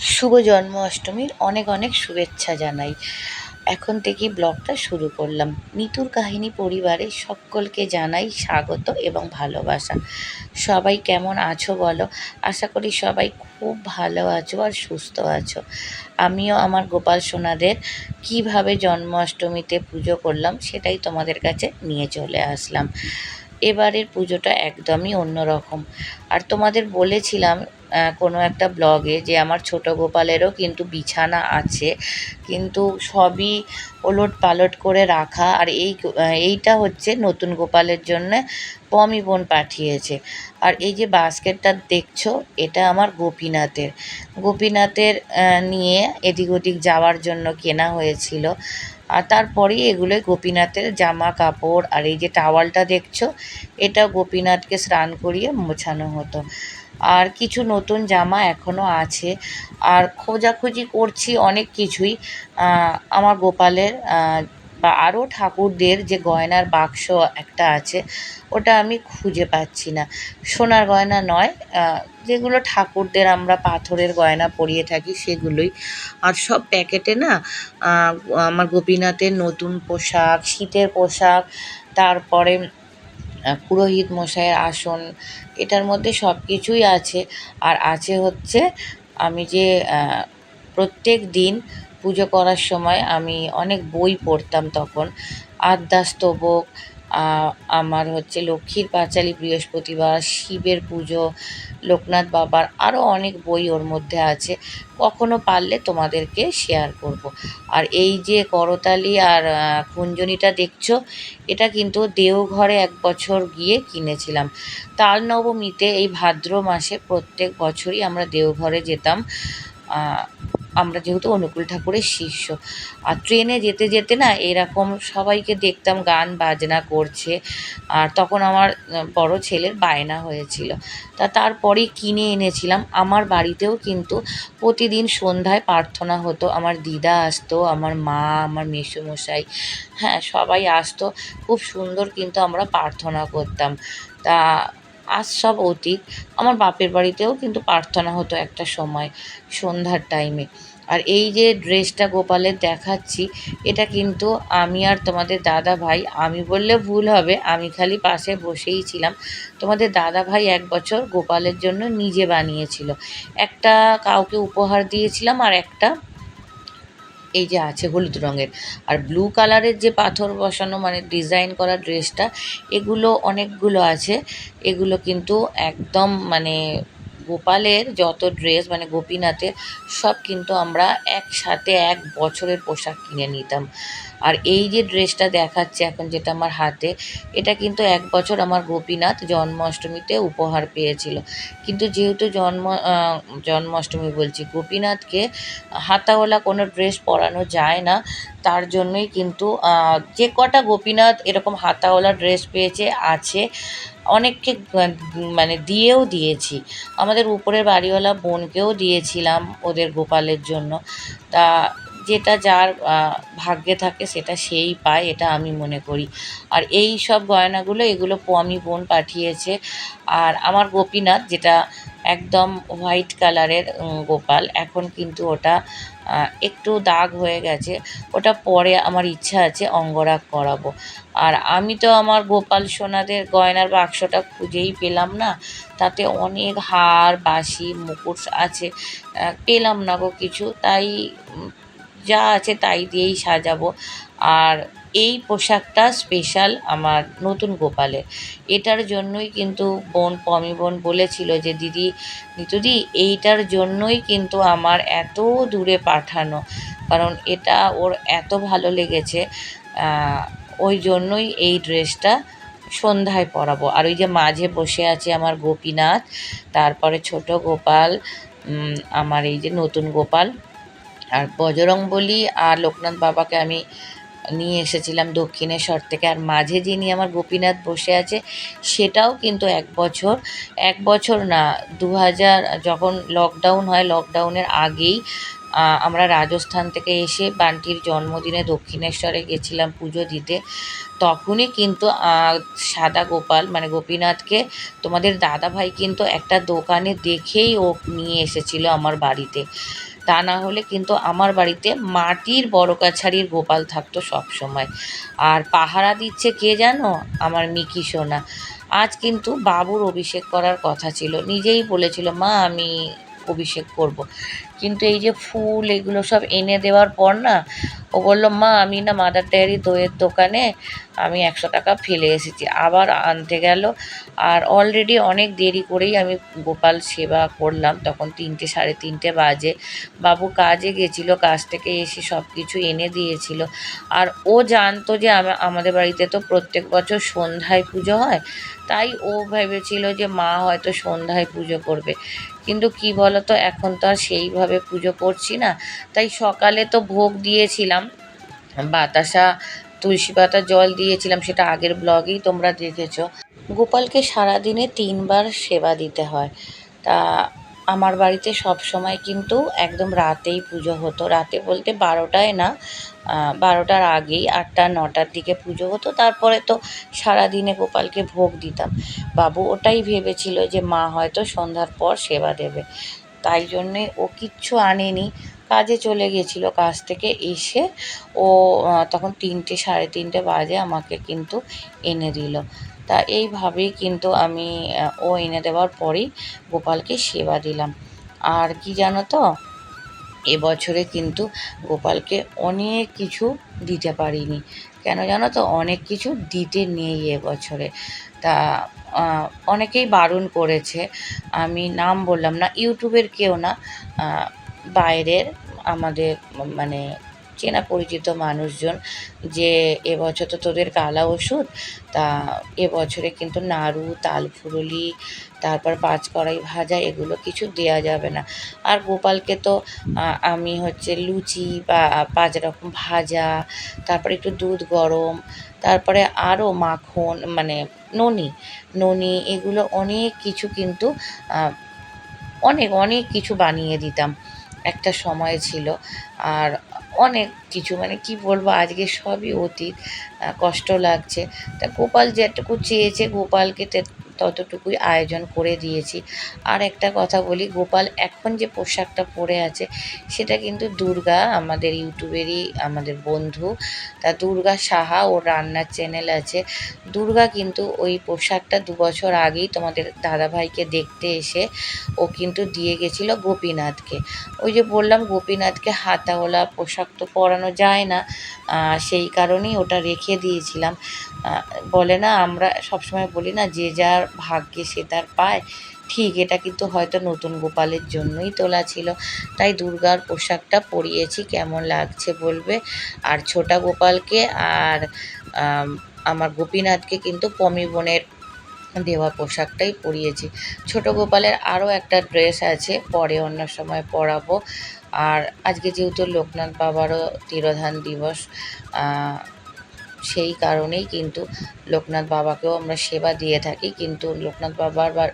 শুভ জন্মাষ্টমীর অনেক অনেক শুভেচ্ছা জানাই। এখন থেকেই ব্লগটা শুরু করলাম। নিতুর কাহিনী পরিবারের সকলকে জানাই স্বাগত এবং ভালোবাসা। সবাই কেমন আছো বলো? আশা করি সবাই খুব ভালো আছো আর সুস্থ আছো। আমিও আমার গোপাল সোনাদের কীভাবে জন্মাষ্টমীতে পুজো করলাম সেটাই তোমাদের কাছে নিয়ে চলে আসলাম। এবারের পুজোটা একদমই অন্যরকম। আর তোমাদের বলেছিলাম কোনো একটা ব্লগে যে আমার ছোট গোপালেরও কিন্তু বিছানা আছে, কিন্তু সবই ওলট পালট করে রাখা আর এই এইটা হচ্ছে নতুন গোপালের জন্য পমি বোন পাঠিয়েছে। আর এই যে বাস্কেটটা দেখছ, এটা আমার গোপীনাথের। গোপীনাথের নিয়ে এদিক ওদিক যাওয়ার জন্য কেনা হয়েছিল। আর তারপরেই এগুলোই গোপীনাথের জামা কাপড় আর এই যে টাওয়ালটা দেখছ এটা গোপীনাথকে স্নান করিয়ে মোছানো হতো। আর কিছু নতুন জামা এখনও আছে। আর খোঁজাখুঁজি করছি অনেক কিছুই। আমার গোপালের বা আরও ঠাকুরদের যে গয়নার বাক্স একটা আছে, ওটা আমি খুঁজে পাচ্ছি না। সোনার গয়না নয় যেগুলো ঠাকুরদের আমরা পাথরের গয়না পরিয়ে থাকি সেগুলোই। আর সব প্যাকেটে না আমার গোপীনাথের নতুন পোশাক, শীতের পোশাক, তারপরে পুরোহিত মশাইয়ের আসন, এটার মধ্যে সব কিছুই আছে। আর আছে হচ্ছে, আমি যে প্রত্যেক দিন পুজো করার সময় আমি অনেক বই পড়তাম তখন। আদ্যাস্তবক আমার হচ্ছে লক্ষ্মীর পাঁচালী বৃহস্পতিবার শিবের পুজো লোকনাথ বাবার আরও অনেক বই ওর মধ্যে আছে। কখনো পারলে তোমাদেরকে শেয়ার করব। আর এই যে করতালি আর আহ, কুঞ্জনিটা দেখছ এটা কিন্তু দেওঘরে এক বছর গিয়ে কিনেছিলাম। তাল নবমীতে এই ভাদ্র মাসে প্রত্যেক বছরই আমরা দেওঘরে যেতাম। আমরা যেহেতু অনুকূল ঠাকুরের শিষ্য। আর ট্রেনে যেতে যেতে না এরকম সবাইকে দেখতাম গান বাজনা করছে। আর তখন আমার বড় ছেলের বায়না হয়েছিল। তা তারপরেই কিনে এনেছিলাম। আমার বাড়িতেও কিন্তু প্রতিদিন সন্ধ্যায় প্রার্থনা হতো। আমার দিদা আসতো, আমার মা, আমার মেসোমশাই হ্যাঁ সবাই আসতো। খুব সুন্দর কিন্তু আমরা প্রার্থনা করতাম। তা আজ সব অতীত আমার বাপের বাড়িতেও কিন্তু প্রার্থনা হতো একটা সময়, সন্ধ্যার টাইমে আর এই যে ড্রেসটা গোপালের দেখাচ্ছি, এটা কিন্তু আমি আর তোমাদের দাদা ভাই, আমি বললে ভুল হবে, আমি খালি পাশে বসেই ছিলাম। তোমাদের দাদা ভাই এক বছর গোপালের জন্য নিজে বানিয়েছিল। একটা কাউকে উপহার দিয়েছিলাম আর একটা এই যে আছে হলুদ রঙের। আর ব্লু কালারের যে পাথর বসানো মানে ডিজাইন করা ড্রেসটা এগুলো অনেকগুলো আছে। এগুলো কিন্তু একদম মানে গোপালের যত ড্রেস মানে গোপীনাথের, সব কিন্তু আমরা একসাথে এক বছরের পোশাক কিনে নিতাম। আর এই যে ড্রেসটা দেখাচ্ছে এখন যেটা আমার হাতে, এটা কিন্তু এক বছর আমার গোপীনাথ জন্মাষ্টমীতে উপহার পেয়েছিল। কিন্তু যেহেতু জন্ম জন্মাষ্টমী বলছি, গোপীনাথকে হাতাওয়ালা কোনো ড্রেস পরানো যায় না, তার জন্যই কিন্তু যে কটা গোপীনাথ এরকম হাতাওয়ালা ড্রেস পেয়েছে, আছে, অনেককে মানে দিয়েও দিয়েছি। আমাদের উপরের বাড়িওয়ালা বোনকেও দিয়েছিলাম ওদের গোপালের জন্য। তা যেটা যার ভাগ্যে থাকে সেটা সেই পায়, এটা আমি মনে করি। আর এই সব গয়নাগুলো, এগুলো পমি বোন পাঠিয়েছে। আর আমার গোপীনাথ, যেটা একদম হোয়াইট কালারের গোপাল, এখন কিন্তু ওটা একটু দাগ হয়ে গেছে। ওটা পরে আমার ইচ্ছা আছে অঙ্গরাগ করাবো। আর আমি তো আমার গোপাল সোনাদের গয়নার বাক্সটা খুঁজেই পেলাম না। তাতে অনেক হার বাসি মুকুট আছে। পেলাম না গো কিছু। তাই যা আছে তাই দিয়েই সাজাবো। আর এই পোশাকটা স্পেশাল আমার নতুন গোপালের। এটার জন্যই কিন্তু বোন, পমি বোন বলেছিল যে, দিদি, নিতুদি, এইটার জন্যই কিন্তু আমার এত দূরে পাঠানো। কারণ এটা ওর এত ভালো লেগেছে ওই জন্যই এই ড্রেসটা সন্ধ্যায় পরাবো। আর ওই যে মাঝে বসে আছে আমার গোপীনাথ, তারপরে ছোট গোপাল আমার এই যে নতুন গোপাল আর বজরং বলি আর লোকনাথ বাবাকে আমি নিয়ে এসেছিলাম দক্ষিণেশ্বর থেকে। আর মাঝে যিনি আমার গোপীনাথ বসে আছে, সেটাও কিন্তু এক বছর। এক বছর না দু হাজার যখন লকডাউন হয় লকডাউনের আগেই আমরা রাজস্থান থেকে এসে বান্টির জন্মদিনে দক্ষিণেশ্বরে গেছিলাম পুজো দিতে। তখনই কিন্তু সাদা গোপাল মানে গোপীনাথকে তোমাদের দাদা ভাই কিন্তু একটা দোকানে দেখেই ও নিয়ে এসেছিল আমার বাড়িতে। তা না হলে কিন্তু আমার বাড়িতে মাটির বড় কাছারির গোপাল থাকতো সব সময়। আর পাহারা দিচ্ছে কে জানো? আমার মিকি সোনা। আজ কিন্তু বাবুর অভিষেক করার কথা ছিল। নিজেই বলেছিল, মা, আমি অভিষেক করব। কিন্তু এই যে ফুল এগুলো সব এনে দেওয়ার পর না, ও বলল, মা, আমি না মাদার ডেয়ারি দইয়ের দোকানে আমি একশো টাকা ফেলে এসেছি। আবার আনতে গেল। আর অলরেডি অনেক দেরি করেই আমি গোপাল সেবা করলাম। তখন তিনটে, সাড়ে তিনটে বাজে। বাবু কাজে গেছিল, কাজ থেকে এসে সব কিছু এনে দিয়েছিল। আর ও জানতো যে আমা- আমাদের বাড়িতে তো প্রত্যেক বছর সন্ধ্যায় পুজো হয়। তাই ও ভেবেছিল যে মা হয়তো সন্ধ্যায় পুজো করবে। কিন্তু কি বলতো, এখন তো আর সেইভাবে পুজো করছি না। তাই সকালে তো ভোগ দিয়েছিলাম, বাতাসা, তুলসী পাতা, জল দিয়েছিলাম, সেটা আগের ব্লগেই তোমরা দেখেছ। গোপালকে সারাদিনে তিনবার সেবা দিতে হয়। তা আমার বাড়িতে সব সময় কিন্তু একদম রাতেই পুজো হতো। রাতে বলতে বারোটায় না বারোটার আগেই আটটা, নটার দিকে পুজো হতো। তারপরে তো সারাদিনে গোপালকে ভোগ দিতাম। বাবু ওটাই ভেবেছিল যে মা হয়তো সন্ধ্যার পর সেবা দেবে। তাই জন্যে ও কিচ্ছু আনেনি। কাজে চলে গেছিল কাজ থেকে এসে ও তখন তিনটে, সাড়ে তিনটে বাজে আমাকে কিন্তু এনে দিল। তা এইভাবেই কিন্তু আমি ও এনে দেওয়ার পরেই গোপালকে সেবা দিলাম। আর কি জানো তো এবছরে কিন্তু গোপালকে অনেক কিছু দিতে পারিনি। কেন জানো তো, অনেক কিছু দিতে নেই এবছরে তা অনেকেই বারণ করেছে, আমি নাম বললাম না, ইউটিউবের কেউ না বাইরের আমাদের মানে চেনা পরিচিত মানুষজন যে এবছর তো তোদের কালা ওষুধ, তা এবছরে কিন্তু নাড়ু তালফুরুলি তারপর পাঁচ কড়াই ভাজা, এগুলো কিছু দেয়া যাবে না। আর গোপালকে তো আমি হচ্ছে লুচি বা পাঁচ রকম ভাজা, তারপরে একটু দুধ গরম, তারপরে আরও মাখন মানে ননি ননি, এগুলো অনেক কিছু কিন্তু অনেক অনেক কিছু বানিয়ে দিতাম। একটা সময় ছিল, আর অনেক। কিছু মানে কি বলব, আজকে সবই অতীত কষ্ট লাগছে। তা গোপাল যেটুকু চেয়েছে, গোপালকে ততটুকুই আয়োজন করে দিয়েছি। আর একটা কথা বলি, গোপাল এখন যে পোশাকটা পরে আছে, সেটা কিন্তু দুর্গা আমাদের ইউটিউবেরই আমাদের বন্ধু। তা দুর্গা সাহা, ওর রান্নার চ্যানেল আছে। দুর্গা কিন্তু ওই পোশাকটা দু বছর আগেই তোমাদের দাদাভাইকে দেখতে এসে ও কিন্তু দিয়ে গেছিল গোপীনাথকে। ওই যে বললাম, গোপীনাথকে হাতাওয়ালা পোশাক তো পরানো যায় না। সেই কারণেই ওটা রেখে দিয়েছিলাম। বলে না, আমরা সবসময় বলি না, যে যার ভাগ্যে সে তার পায়, ঠিক এটা কিন্তু হয়তো নতুন গোপালের জন্যই তোলা ছিল। তাই দুর্গার পোশাকটা পরিয়েছি, কেমন লাগছে বলবে? আর ছোটা গোপালকে আর আমার গোপীনাথকে কিন্তু পমি বোনের দেওয়া পোশাকটাই পরিয়েছি। ছোট গোপালের আরও একটা ড্রেস আছে, পরে অন্য সময় পরাবো। আর আজকে যেহেতু লোকনাথ বাবারও তিরোধান দিবস সেই কারণেই কিন্তু লোকনাথ বাবাকেও আমরা সেবা দিয়ে থাকি। কিন্তু লোকনাথ বাবার বা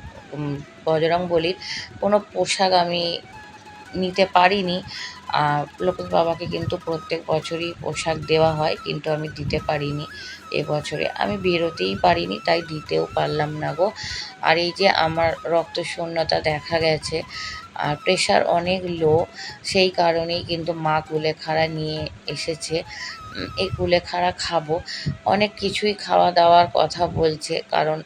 বজরং বলির কোনো পোশাক আমি নিতে পারিনি। লোকনাথ বাবাকে কিন্তু প্রত্যেক বছরই পোশাক দেওয়া হয়, কিন্তু আমি দিতে পারিনি এবছরে আমি বেরোতেই পারিনি, তাই দিতেও পারলাম না গো। আর এই যে আমার রক্ত শূন্যতা দেখা গেছে আর প্রেশার অনেক লো সেই কারণেই কিন্তু মা কুলেখাড়া নিয়ে এসেছে। এই কুলেখাড়া খাব। অনেক কিছুই খাওয়া দাওয়ার কথা বলছে, কারণ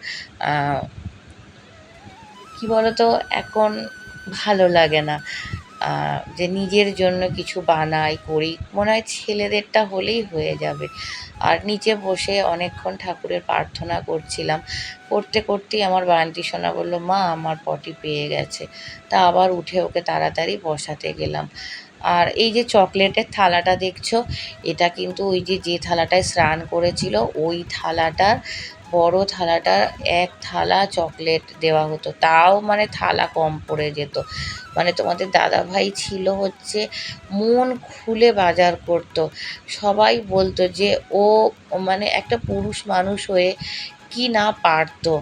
কি বলতো, এখন ভালো লাগে না। যে নিজের জন্য কিছু বানাই করি, মনে হয় ছেলেদেরটা হলেই হয়ে যাবে। আর নিচে বসে অনেকক্ষণ ঠাকুরের প্রার্থনা করছিলাম। করতে করতেই আমার বান্টি সোনা বলল, মা, আমার পটি পেয়ে গেছে। তা আবার উঠে ওকে তাড়াতাড়ি বসাতে গেলাম। আর এই যে চকলেটের থালাটা দেখছ, এটা কিন্তু ওই যে যে থালাটায় স্নান করেছিল, ওই থালাটার বড় থালাটা এক থালা চকলেট দেওয়া হতো। তাও মানে থালা কম পড়ে যেত। মানে তোমাদের দাদাভাই ছিল হচ্ছে মন খুলে বাজার করতো। সবাই বলতো যে ও মানে একটা পুরুষ মানুষ হয়ে কি না পারতো।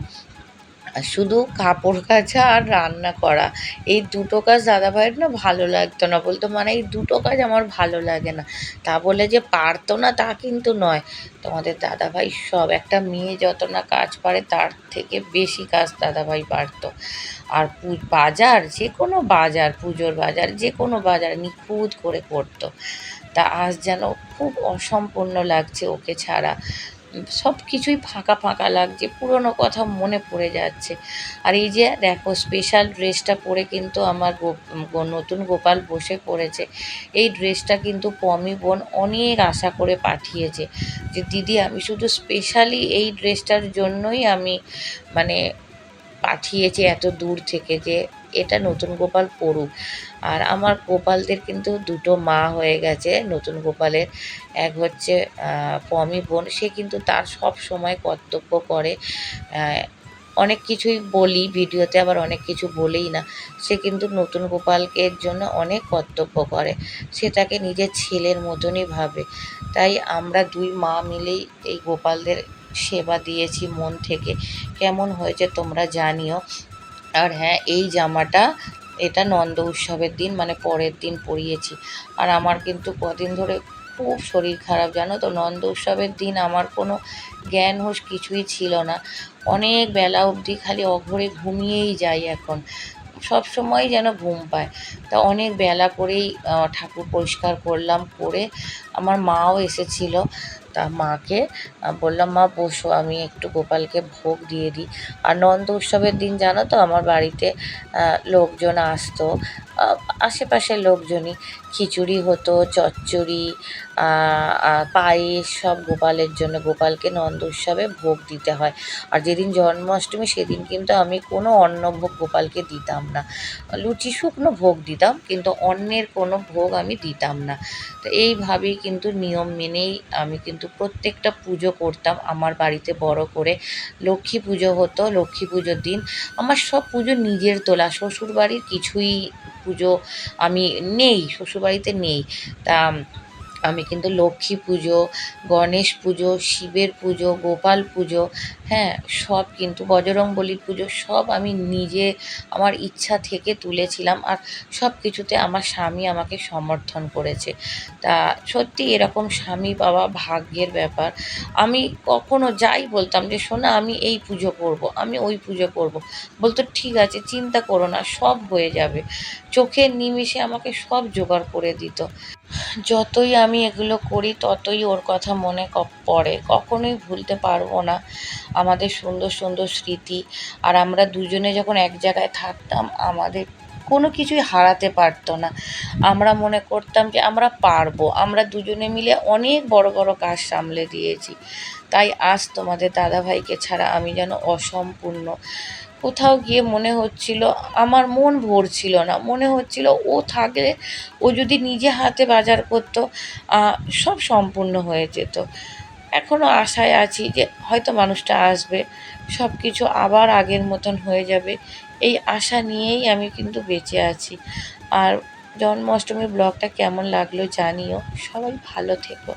শুধু কাপড় কাচা আর রান্না করা। এই দুটো কাজ দাদাভাইয়ের না ভালো লাগতো না। বলতো মানে এই দুটো কাজ আমার ভালো লাগে না। তা বলে যে, পারতো না তা কিন্তু নয়। তোমাদের দাদাভাই সব, একটা মেয়ে যত না কাজ পারে তার থেকে বেশি কাজ দাদাভাই পারতো। আর বাজার, যে কোনো বাজার, পুজোর বাজার, যে কোনো বাজার নিখুঁত করে করতো। তা আজ যেন খুব অসম্পূর্ণ লাগছে ওকে ছাড়া। সব কিছুই ফাঁকা ফাঁকা লাগছে, পুরনো কথা মনে পড়ে যাচ্ছে। আর এই যে দেখো স্পেশাল ড্রেসটা পরে কিন্তু আমার নতুন গোপাল বসে পড়েছে। এই ড্রেসটা কিন্তু পমি বোন অনেক আশা করে পাঠিয়েছে যে, দিদি, আমি শুধু স্পেশালি এই ড্রেসটার জন্যই আমি মানে পাঠিয়েছি এত দূর থেকে যে এটা নতুন গোপাল পড়ুক। আর আমার গোপালদের কিন্তু দুটো মা হয়ে গেছে। নতুন গোপালের এক হচ্ছে পমি বোন। সে কিন্তু তার সব সময় কর্তব্য করে। অনেক কিছুই বলি, ভিডিওতে আবার অনেক কিছু বলেই না। সে কিন্তু নতুন গোপালকে জন্য অনেক কর্তব্য করে। সেটাকে নিজের ছেলের মতনই ভাবে। তাই আমরা দুই মা মিলেই এই গোপালদের সেবা দিয়েছি মন থেকে। কেমন হয়েছে তোমরা জানিও। আর হ্যাঁ এই জামাটা এটা নন্দ উৎসবের দিন মানে পরের দিন পরিয়েছি। আর আমার কিন্তু কদিন ধরে খুব শরীর খারাপ, জানো তো? নন্দ উৎসবের দিন আমার কোনো জ্ঞান হোশ কিছুই ছিল না। অনেক বেলা অবধি খালি অঘরে ঘুমিয়েই যাই এখন। সব সময় যেন ঘুম পায়। তা অনেক বেলা করেই ঠাকুর পরিষ্কার করলাম, করে আমার মাও এসেছিল। তা মাকে বললাম, মা, বসো, আমি একটু গোপালকে ভোগ দিয়ে দিই। আর নন্দ উৎসবের দিন, জানো তো, আমার বাড়িতে লোকজন আসতো। আশেপাশের লোকজনই খিচুড়ি হতো, চচ্চড়ি পায়েস, সব গোপালের জন্য গোপালকে নন্দ উৎসবে ভোগ দিতে হয়। আর যেদিন জন্মাষ্টমী, সেদিন কিন্তু আমি কোনো অন্নভোগ গোপালকে দিতাম না। লুচি, শুকনো ভোগ দিতাম, কিন্তু অন্যের কোনো ভোগ আমি দিতাম না। তো এইভাবেই কিন্তু নিয়ম মেনেই আমি কিন্তু প্রত্যেকটা পুজো করতাম আমার বাড়িতে বড় করে। লক্ষ্মী পুজো হতো, লক্ষ্মী পুজোর দিন। আমার সব পুজো নিজের তোলা। শ্বশুরবাড়ির কিছুই পুজো আমি নেই, শ্বশুরবাড়িতে নেই। তা আমি কিন্তু লক্ষ্মী পুজো, গণেশ পুজো, শিবের পুজো, গোপাল পুজো হ্যাঁ সব কিন্তু বজরংবলীর পুজো সব আমি নিজে আমার ইচ্ছা থেকে তুলেছিলাম আর সব কিছুতে আমার স্বামী আমাকে সমর্থন করেছে। তা সত্যি এরকম স্বামী পাওয়া ভাগ্যের ব্যাপার। আমি কখনো যাই বলতাম যে শোনা আমি এই পুজো করব, আমি ওই পুজো করব। বলতো, ঠিক আছে, চিন্তা করো না, সব হয়ে যাবে। চোখের নিমিষে আমাকে সব জোগাড় করে দিত। যতই আমি এগুলো করি, ততই ওর কথা মনে পড়ে। কখনোই ভুলতে পারব না আমাদের সুন্দর সুন্দর স্মৃতি। আর আমরা দুজনে যখন এক জায়গায় থাকতাম, আমাদের কোনো কিছুই হারাতে পারতো না। আমরা মনে করতাম যে আমরা পারব। আমরা দুজনে মিলে অনেক বড় বড় কাজ সামলে দিয়েছি। তাই আজ তোমাদের দাদাভাইকে ছাড়া আমি যেন অসম্পূর্ণ কোথাও গিয়ে মনে হচ্ছিল, আমার মন ভরছিল না। মনে হচ্ছিল ও থাকলে ও যদি নিজে হাতে বাজার করতো সব সম্পূর্ণ হয়ে যেত। এখনও আশায় আছি যে হয়তো মানুষটা আসবে সব কিছু আবার আগের মতন হয়ে যাবে, এই আশা নিয়েই আমি কিন্তু বেঁচে আছি। আর জন্মাষ্টমীর ব্লগটা কেমন লাগল জানিও। সবাই ভালো থেকো।